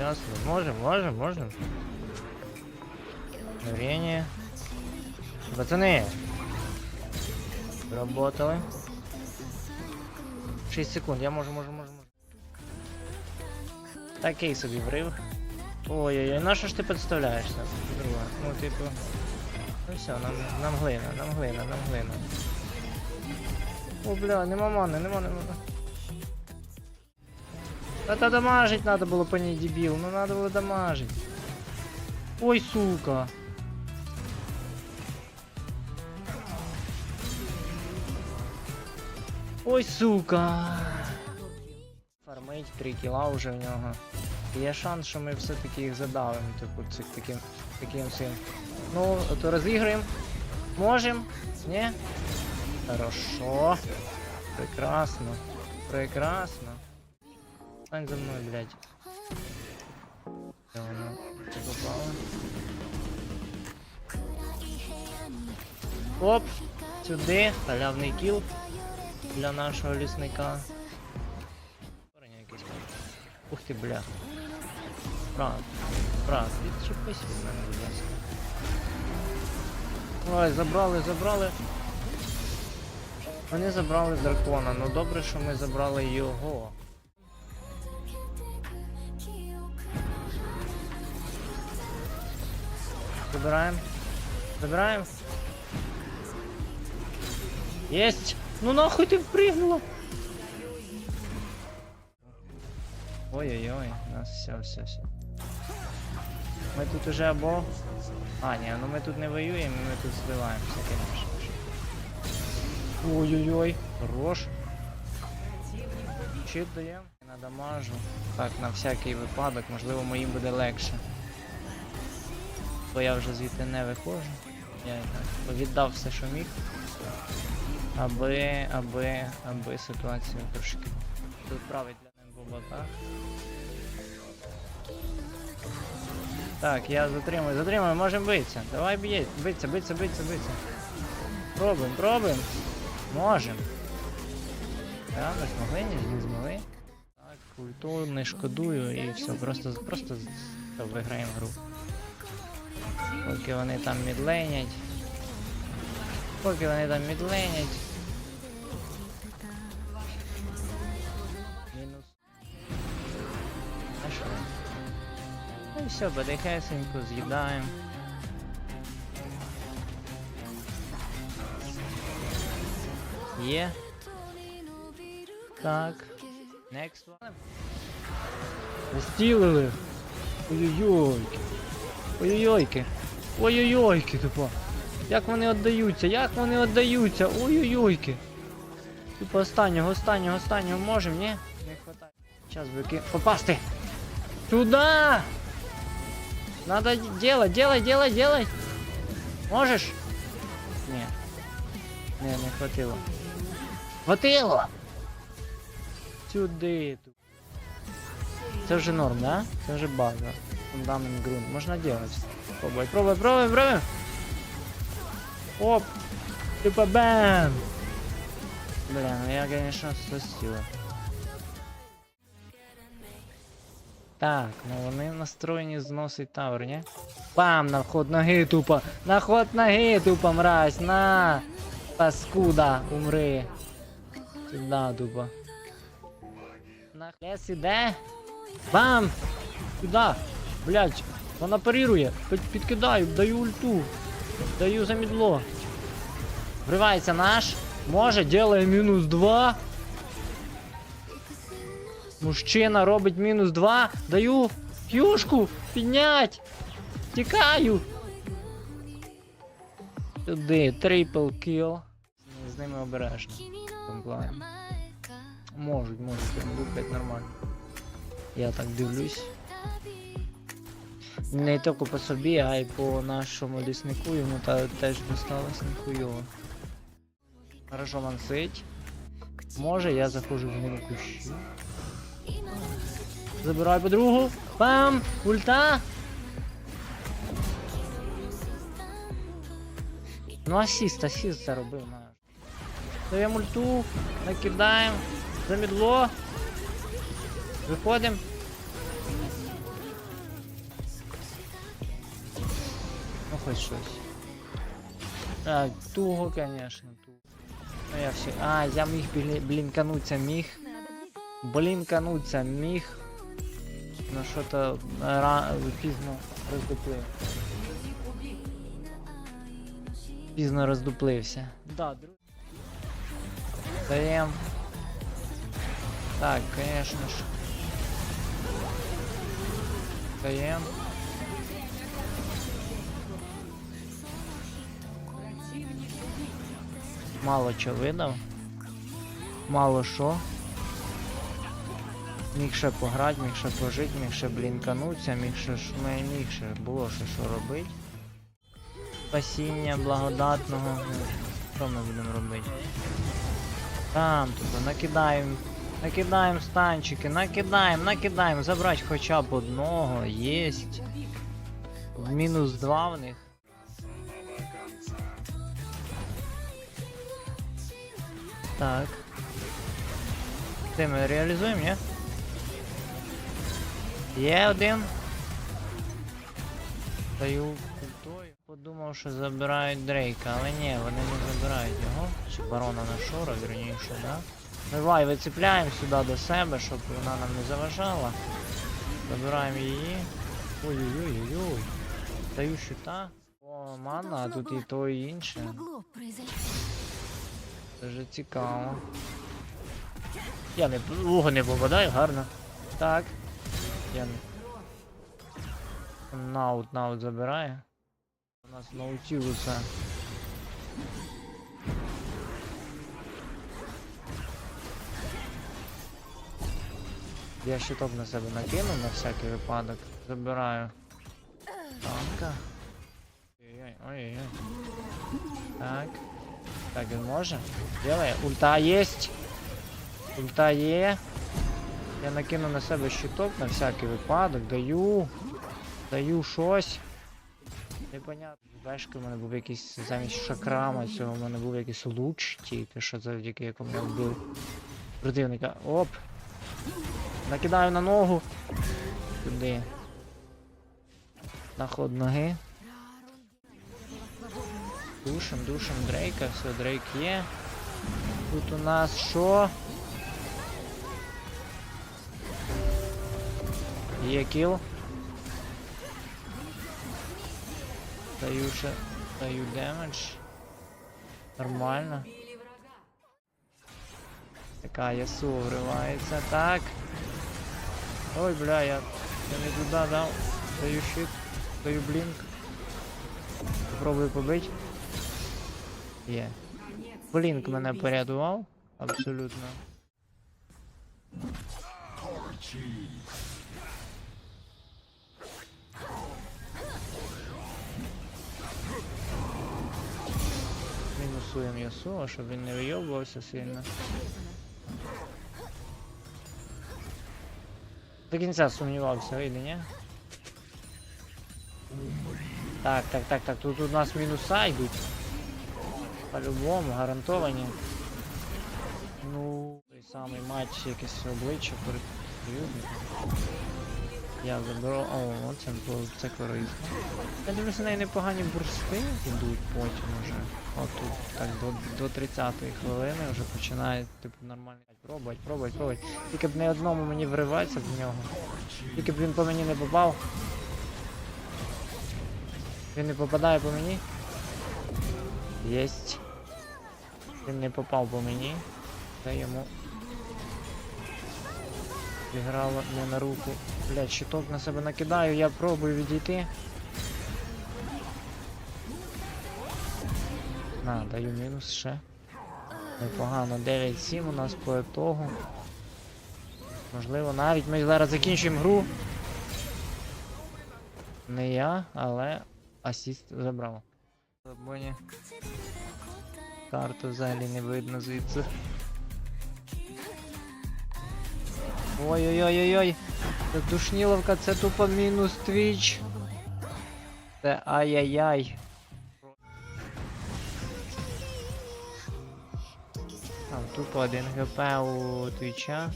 Сейчас, можем, можем, можем. Мгновение. Пацаны. Работали. 6 секунд, я можу, можу, можу, можу. Такий собі врив. Ой-ой-ой, на що ж ти підставляєшся? Друга. Ну, типу. Ну все, нам, нам глина, нам глина, нам глина. О, бля, нема мани, нема, нема. Та дамажить надо було по ній дебіл, ну надо було дамажить. Ой, сука. Ой, сука. Фармить 3 кіла вже в нього. Є шанс, що ми все-таки їх задавимо, типу, цих таким, таким цим. Ну, то розіграємо. Можем? Ні? Хорошо. Прекрасно. Прекрасно. Стань за мною, блядь. Воно? Ти попала? Оп! Сюди. Халявний кіл для нашого лісника. Ух ти, бля. Брат, брат, відчепись від мене, будь. Ой, забрали, забрали. Вони забрали дракона, ну добре, що ми забрали його. Забираем. Забираем. Есть! Ну нахуй ты впрыгнула! Ой-ой-ой, нас все, все, все. Ми тут уже або... А, ні, ну ми тут не воюємо, ми тут збиваємося, конечно. Ой-ой-ой, хорош. Чит даємо. Надамажу. Так, на всякий випадок, можливо, моїм буде легше. Бо я вже звідти не виходжу. Я віддав все, що міг. Аби, аби, аби ситуацію трошки виправити для них в. Так, я затримую, затримую, можемо битися. Давай б'є, биться, биться, биться, биться. Пробуємо, пробуємо. Можем. Так, ми змогли, не змогли. Так, ульту не шкодую і все, просто, просто виграємо гру. Поки вони там мідлейнять. Поки вони там мідлейнять. Мінус. А що? Ну і все, потихесенько з'їдаємо. Є. Так. Next one. Застілили. Ой-ой-ойки. Ой-ой-ойки. Ой-ой-ойки, тупо. Як вони віддаються? Як вони віддаються? Ой-ой-ойки. Типу останнього, останнього, останнього можем, ні? Не хватає. Сейчас вики... Попасти! Туда! Надо делать, делай, делай, делай! Можеш? Ні. Не, не хватило. Хватило! Сюди. тут. Це вже норм, да? Це вже база. Фундамент ґрунт. Можна делать. Пробуй, пробуй, пробуй, пробуй! Оп! Типа бэм! Бля, ну я, конечно, сластила. Так, ну вони настроєні зносить тавер, ні? Бам! На вход ноги тупо! На ход ноги тупо, мразь! На! Паскуда, умри! Сюда тупо. На лес іде! Бам! Сюда! Блять! Вона парирує! Під, підкидаю, даю ульту! Даю замідло! Вривається наш! Може, делає мінус 2. Мужчина робить мінус 2. Даю фюшку! Піднять! Тікаю! Туди, трипл кіл. З ними обережно. Можуть, можуть, лупять нормально. Я так дивлюсь. Не тільки по собі, а й по нашому ліснику йому та теж досталось ніхуйово. Хорошо мансить. Може, я заходжу в нього кущі. Забираю подругу. Пам! Ульта! Ну асіст, асіст заробив наш. Даємо ульту, накидаємо, замідло. Виходимо. Хоч щось. Так, туго, конечно, туго. Ну я все. А, я міг блі- блінкануться міг. Блінкануться міг. Ну що то ра... пізно роздуплив. Пізно роздуплився. Да, друг. Даєм. Так, конечно ж. Даєм. Мало чого видав. Мало що. Міг ще пограти, міг ще пожити, міг ще блінкануться, міг ще міг ще було ще що робити. Спасіння благодатного. Що ми будемо робити? Там тут накидаємо. Накидаємо станчики, накидаємо, накидаємо, забрати хоча б одного, єсть. Мінус два в них. Так. Де ми реалізуємо, ні? Є один. Даю культою. Подумав, що забирають Дрейка, але ні, вони не забирають його. Чи барона на шора, вірніше, да? Давай, вицепляємо сюди до себе, щоб вона нам не заважала. Забираємо її. Ой-ой-ой-ой. Даю щита. О, мана, а тут і то, і інше. Дуже цікаво. Я не Ого, не попадаю, гарно. Так. Я не. Наут, наут забирає. У нас наутілуса. Я щиток на себе накинув на всякий випадок. Забираю. Танка. Ой-ой, ой-ой. Так. Так, він може? Делає. Ульта єсть. Ульта є. Я накину на себе щиток на всякий випадок. Даю. Даю щось. Непонятно. Бешки в мене був якийсь замість шакрама цього, в мене був якийсь луч, тільки що завдяки якому я вбив противника. Оп! Накидаю на ногу. Туди. На ход ноги. Душим, душим Дрейка, все, Дрейк є. Тут у нас що? Є кіл. Даю ще. Даю демедж. Нормально. Така ясу вривається. Так. Ой, бля, я, я не туди дав. Даю щит. Даю блінк. Попробую побити. Є. Блінк мене порятував. Абсолютно. Мінусуємо Ясуа, щоб він не вийобувався сильно. До кінця сумнівався, вийде, ні? Так, так, так, так, тут у нас мінуса йдуть. По-любому, гарантовані. Ну, той самий матч якесь обличчя перед. Я заберу. О, це було це корисно. Я дивлюся, неї непогані бурсти йдуть потім уже. Отут, так, до, до 30-ї хвилини вже починає, типу, нормально. Пробувати, пробувати, пробувати. Тільки б не одному мені вриватися в нього. Тільки б він по мені не попав. Він не попадає по мені. Єсть. Він не попав по мені. Та йому. Зіграло не на руку. Блять, щиток на себе накидаю, я пробую відійти. На, даю мінус ще. Непогано. 9-7 у нас по ітогу. Можливо, навіть ми зараз закінчуємо гру. Не я, але асіст забрав. Боні. Карту взагалі не видно звідси. Ой-ой-ой-ой-ой. Душніловка, це тупо мінус твіч. Це ай-яй-яй. Там тупо один гп у твіча.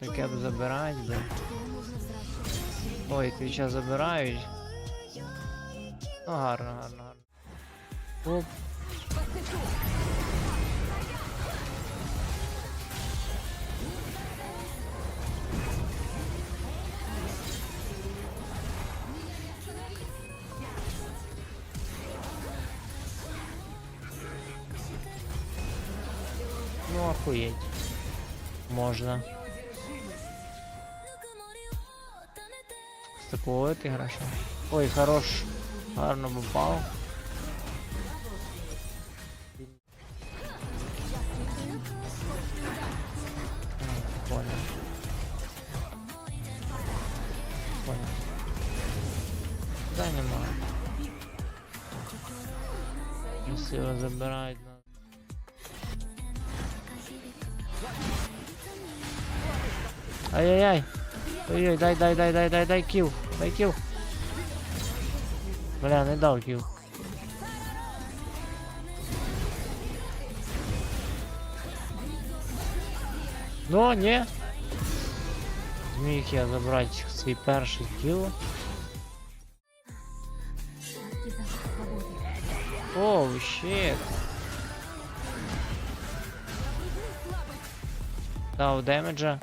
Таке б забирають би. Ой, твіча забирають. Ну, гарно, гарно, гарно. Оп. Ну, охуеть. Можно. З такого граєш? Ой, хорош. Гарно попав. Да нема. Если его забирают, надо. Ай-яй-яй. Ой-ой, дай, дай, дай, дай, дай, дай кіл. Дай кіл. Бля, не дав кіл. Ну, ні. Зміг я забрати свій перший кіл. Оу, щит. Дав демеджа.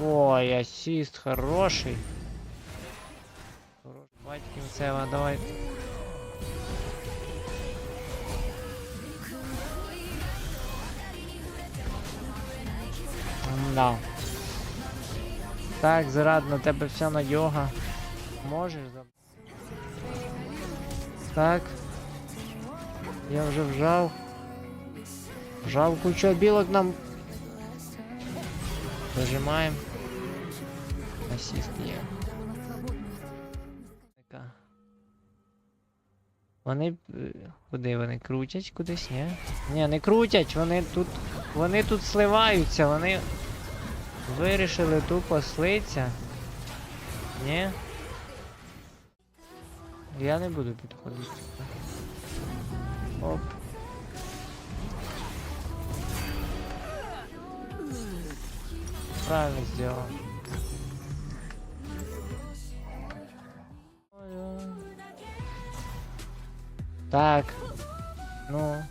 Ой, асист хороший. Хороший. Бать кінцева, давай. Да. Так, Зрад, на тебе вся надьога. Можеш заб... Так. Я вже вжав. Вжав кучу білок нам. Дожимаємо. Асіст є. Вони. е, Куди вони крутять кудись, ні? Ні, не крутять, вони тут. Вони тут сливаються, вони вирішили тупо слиться. Ні? Я не буду підходити. Правильно сделал. Так. Ну,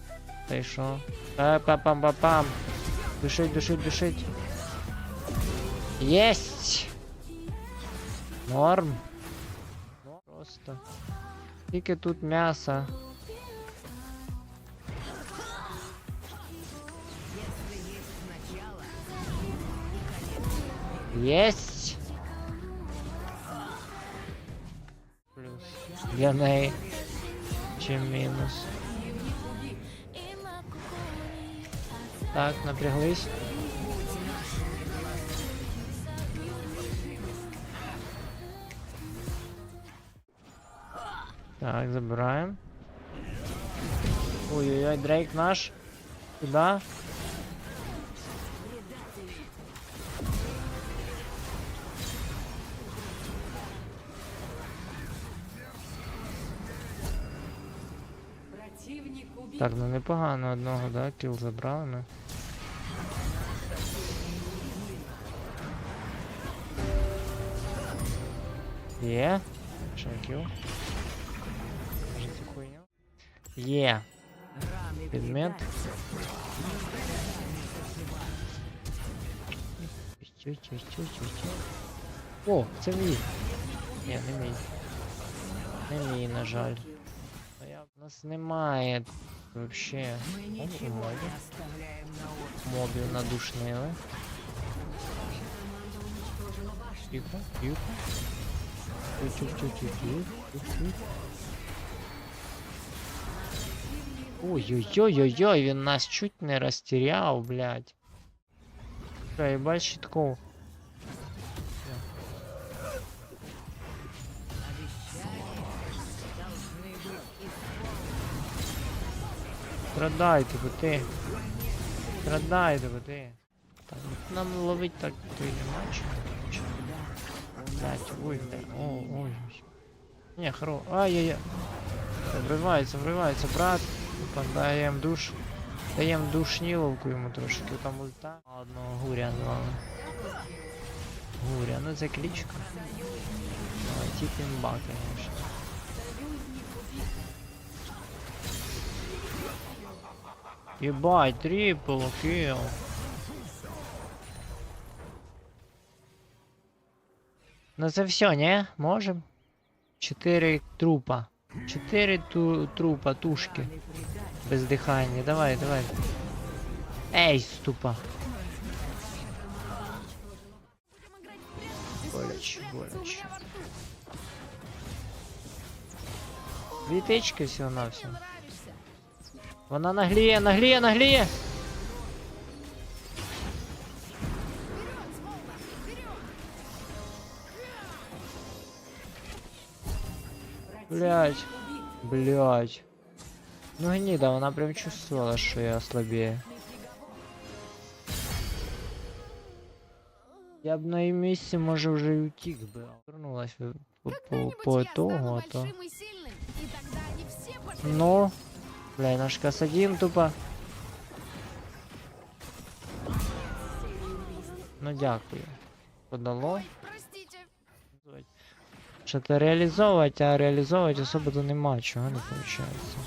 та й що? Та па пам па пам Душить, душить. Єсть! Норм. Просто. Тільки тут м'ясо. Есть. Плюс. Для неї. Мінус. Так, напряглись. Так, забираем. Ой-ой-ой, Дрейк наш. Куда? Так, ну непогано одного, да, кіл забрали ми. Є. Ще кіл. Може цю хуйню? Є. Раны О, це мій. Ні, не мій. Не мій, на жаль. У нас немає вообще Мы О, ничего мобів. не оставляем на отдых. мобів надушнили. Тихо, тихо. Тихо-тихо-тихо. Ой-ой-ой-ой-ой, він нас чуть не розтеряв, блядь. Бля, ебать Страдайте, бо ти. Страдайте, бо ти. Так, ну, нам ловить так то й нема чого. Блять, ой, о, ой. Не, хоро. Ай-яй-яй. Вривається, вривається, брат. Опа, даємо душ. Даємо душніловку йому трошки, там ульта. Одного гуря звали. Гуря, ну це кличка. Давай, тіп імба, конечно. Ебать, трипл килл. Ну це все, не? Можем? Чотири трупа. Чотири ту трупа, тушки. Без дихання. Давай, давай. Ей, ступа. Боляче, боляче. Дві тички всього на всього. Вона нагліє, нагліє, нагліє! Блять, блять. Ну гнида, вона прям чувствовала, що я слабее. Я б на її місці, може, вже й утік би. Вернулась би по, по, по итогу, а то... большим бля, наш касадин тупо. Ну дякую. Подало. Що то реалізовувати, а реалізовувати особо нема чого не виходить.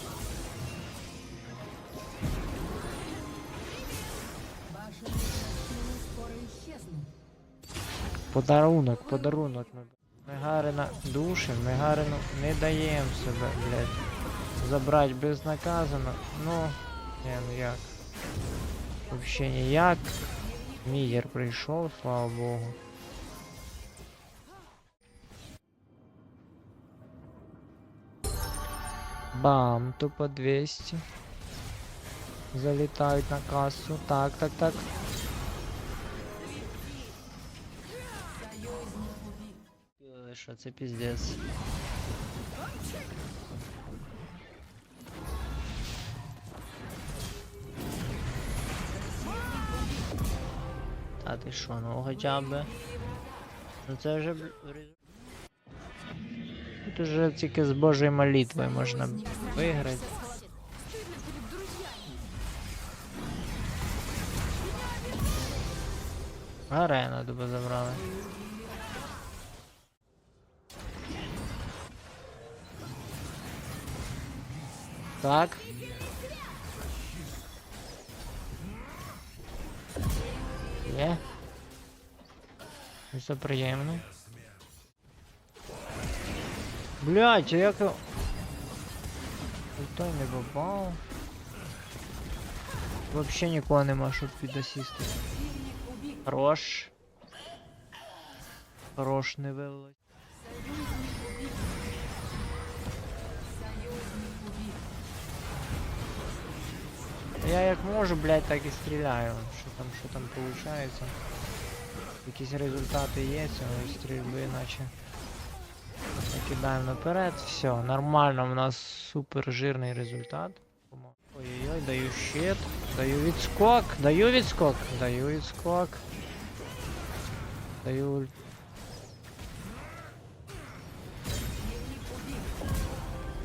Подарунок, подарунок. Ми Гарина душим, ми Гарину не даємо себе, блядь. Забрати безнаказано. Ну, не, ну як. Вообще ніяк. Мігер прийшов, слава Богу. Бам, тупо 200. Залітають на касу. Так, так, так. Е, Що це піздець? Та ти що, ну хоча б. Ну це вже Тут уже тільки з Божою молитвою можна виграти. Арену тебе забрали. Так. Є. Все приємно. Блять, а як. Той не попав. Вообще нікого нема, щоб підасісти. Хорош. Хорош не вилилось. Я як можу, блядь, так і стріляю. Що там, що там виходить. Якісь результати є цього стрільби, наче. Накидаємо наперед, все, нормально, у нас супер жирний результат. Ой-ой-ой, даю щит, даю відскок, даю відскок, даю відскок. Даю. уль-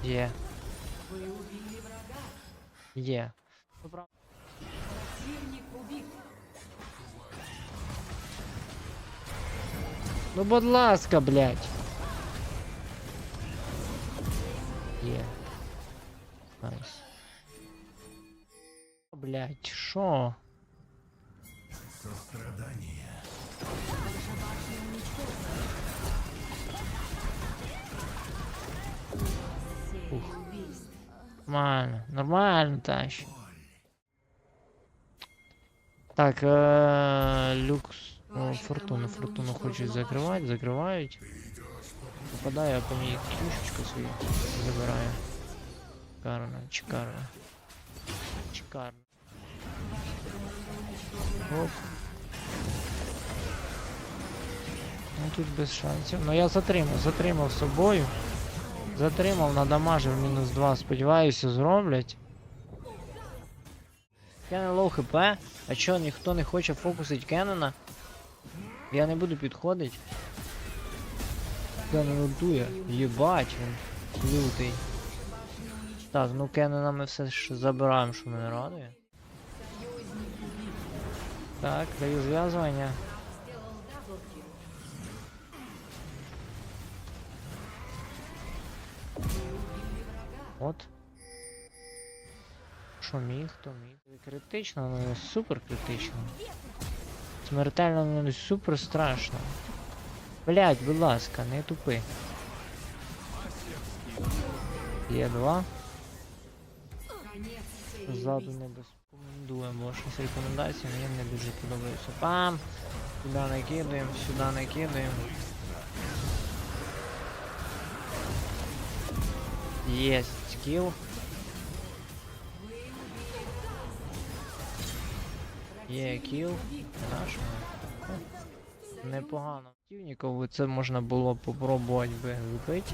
Є. Є. Добра. Ну, будь ласка, блядь. Є. Найс. Блядь, шо? Ух. Нормально, нормально, тащ. Так, э, люкс. О, фортуну, фортуну хочуть закривати, закривають. Попадає, а по ній клюшечку свою забирає. Шикарно, шикарно. Шикарно. Оп. Ну тут без шансів. Ну я затримав, затримав собою. Затримав, надамажив мінус 2. Сподіваюся, зроблять. Кеннен лоу хп. А чо, ніхто не хоче фокусить Кеннена? Я не буду підходить. Кеннен ультує. Єбать він. Лютий. Так, ну Кеннена ми все ж забираємо, що мене радує. Так, даю зв'язування. От. Що міг, то міг. Критично, але не супер критично. Смертельно але не супер страшно. Блять, будь ласка, не тупи. Є два. Ззаду не без рекомендуємо. Щось рекомендації мені не дуже подобаються. Пам! Сюди накидаємо, сюди накидаємо. Єсть кіл. Є кіл. Наш. Непогано. Противников це можна було попробувати би вбити.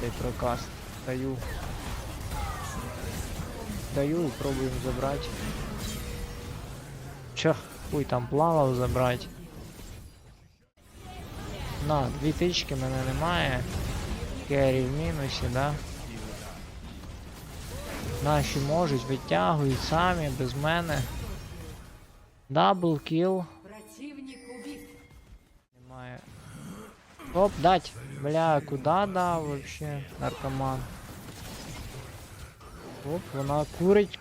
Цей прокаст. Даю. Даю пробуємо забрати. Чо, хуй там плавав забрати. На, дві тички мене немає. Керрі в мінусі, да? Наші можуть, витягують самі, без мене. Дабл кіл. Противник убит. Немає. Оп, дать. Бля, куда дав вообще? Наркоман. Оп, вона курить.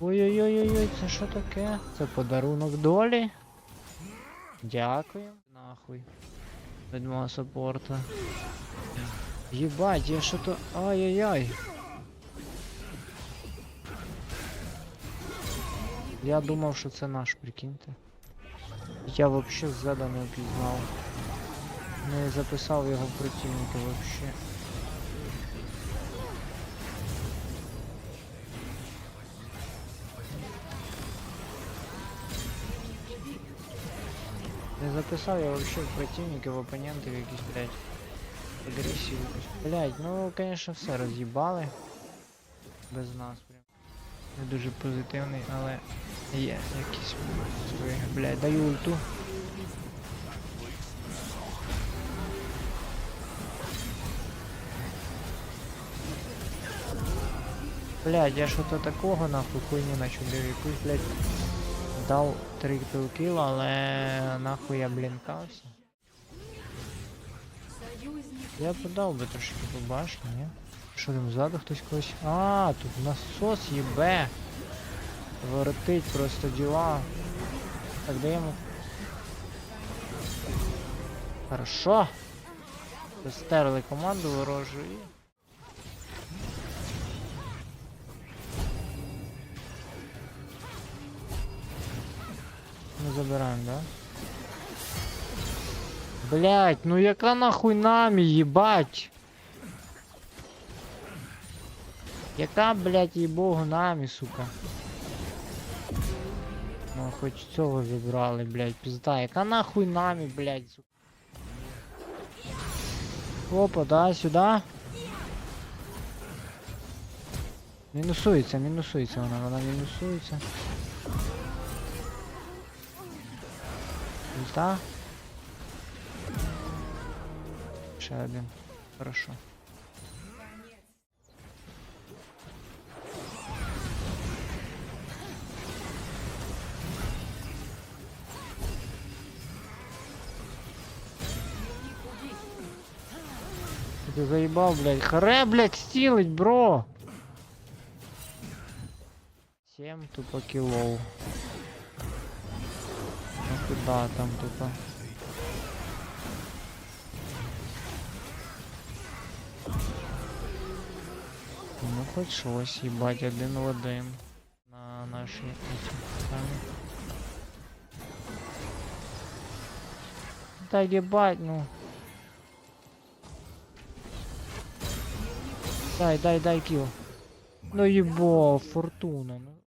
Ой-ой-ой-ой, це що таке? Це подарунок долі. Дякую. Нахуй. Мого саппорта. Єбать, я що то. Ай-яй-яй. Я думав, що це наш, прикиньте. Я вообще ззаду не впізнав. Не записав його в противника вообще. Не записав я вообще в противника, в опонентів якісь, блядь. Агресію якусь. Блядь, ну конечно все роз'їбали. Без нас. Не дуже позитивний, але є якісь свої. Блядь, даю ульту. Блядь, я що-то такого нахуй хуйню начудив. Якусь, блядь, дав три кіл, але нахуй я блінкався. Я подав би трошки по башні, ні? Що там ззаду хтось когось? А, тут насос їбе. Воротить просто діла. Так, даємо. Хорошо. Стерли команду ворожу і. Ми забираємо, да? Блять, ну яка нахуй намі, їбать? Яка, блять, їбогу намі, сука? Ну, хоч цього забрали, блять, пізда. Яка нахуй намі, блять, сука? Опа, да, сюда. Мінусується, мінусується вона, вона мінусується. Ульта. Ще один. Хорошо. Ты заебал, блядь. Харе, блядь, стилить, бро. 7 тупо килов. Ну куда там тупо? Ну хоть щось, їбать, один в один. На нашій эти самі. Та їбать, ну. Дай, дай, дай килл. Ну ебо, фортуна. Ну.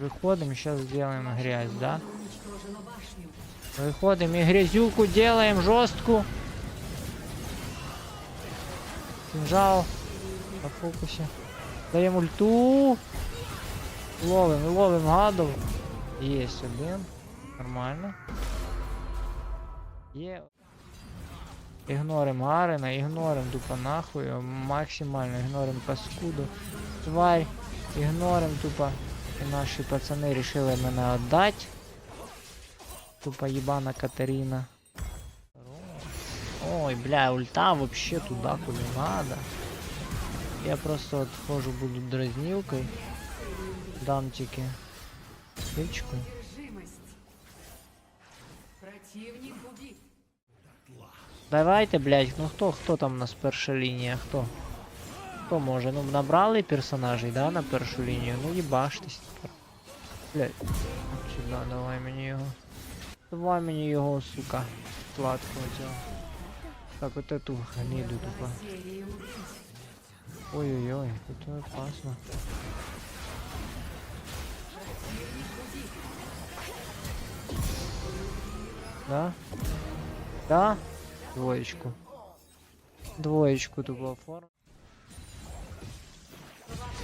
Выходим, сейчас сделаем грязь, да? Выходим и грязюку делаем жесткую. Кинжал на фокусе. Даем ульту. Ловим, ловим гадов. Есть один. Нормально. Є. Ігнорим Гарена, ігнорим тупо нахуй, максимально ігнорим паскуду. Тварь, ігнорим тупо. І наші пацани рішили мене віддати. Тупо ебана Катерина. Ой, бля, ульта вообще туда, куда надо. Я просто от хожу буду дразнилкой. Дам тільки тичку. Давайте, блядь, ну хто, хто там у нас перша лінія, хто? Хто може? Ну набрали персонажей, да, на першу лінію? Ну їбаштесь тепер. Блядь. Сюди, давай мені його. Давай мені його, сука. Сладкого цього. Так, от эту гниду тупо. Ой-ой-ой, это опасно. Да? Да? Двоечку. Двоечку тупо оформ.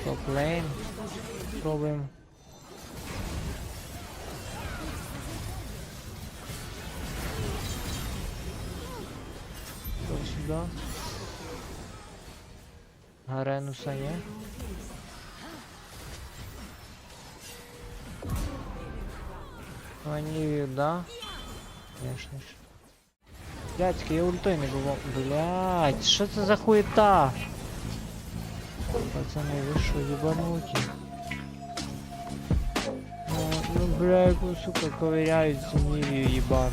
Стоп лейн. Пробуем. Кто сюда? Гаренуса є? Ванілію, да? Конечно ж. Блядський, я ультой не було. Блядь, що це за хуєта? Пацани, ви що, ебануті? Ну, ну бля, яку, сука, ковыряють цю нівію їбану.